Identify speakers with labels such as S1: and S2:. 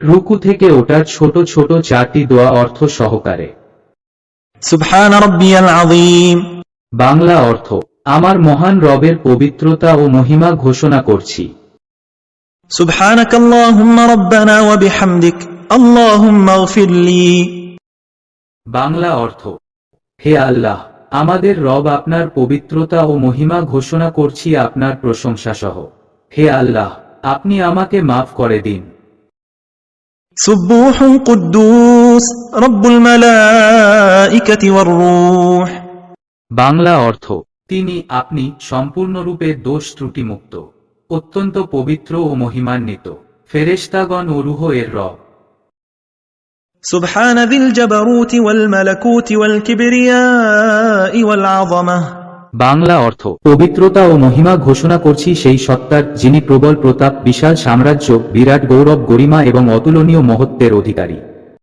S1: রুকু থেকে ওটার ছোট ছোট চারটি দোয়া অর্থ সহকারে। বাংলা অর্থ আমার মহান রবের পবিত্রতা ও মহিমা ঘোষণা করছি। বাংলা অর্থ হে আল্লাহ আমাদের রব আপনার পবিত্রতা ও মহিমা ঘোষণা করছি আপনার প্রশংসা সহ হে আল্লাহ আপনি আমাকে মাফ করে দিন।
S2: سبوح قدوس رب الملائكة والروح
S1: বাংলা অর্থ তিনি আপনি সম্পূর্ণরূপে দোষ ত্রুটিমুক্ত অত্যন্ত পবিত্র ও মহিমান্বিত ফেরেশতাগণ ও রুহ এর রব
S2: سبحان ذي الجبروت والملكوت والكبرياء والعظمة
S1: বাংলা অর্থ। পবিত্রতা ও মহিমা ঘোষণা করছি সেই সত্তার, যিনি প্রবল প্রতাপ, বিশাল সাম্রাজ্য, বিরাট গৌরব, গরিমা এবং অতুলনীয় মহত্বের অধিকারী।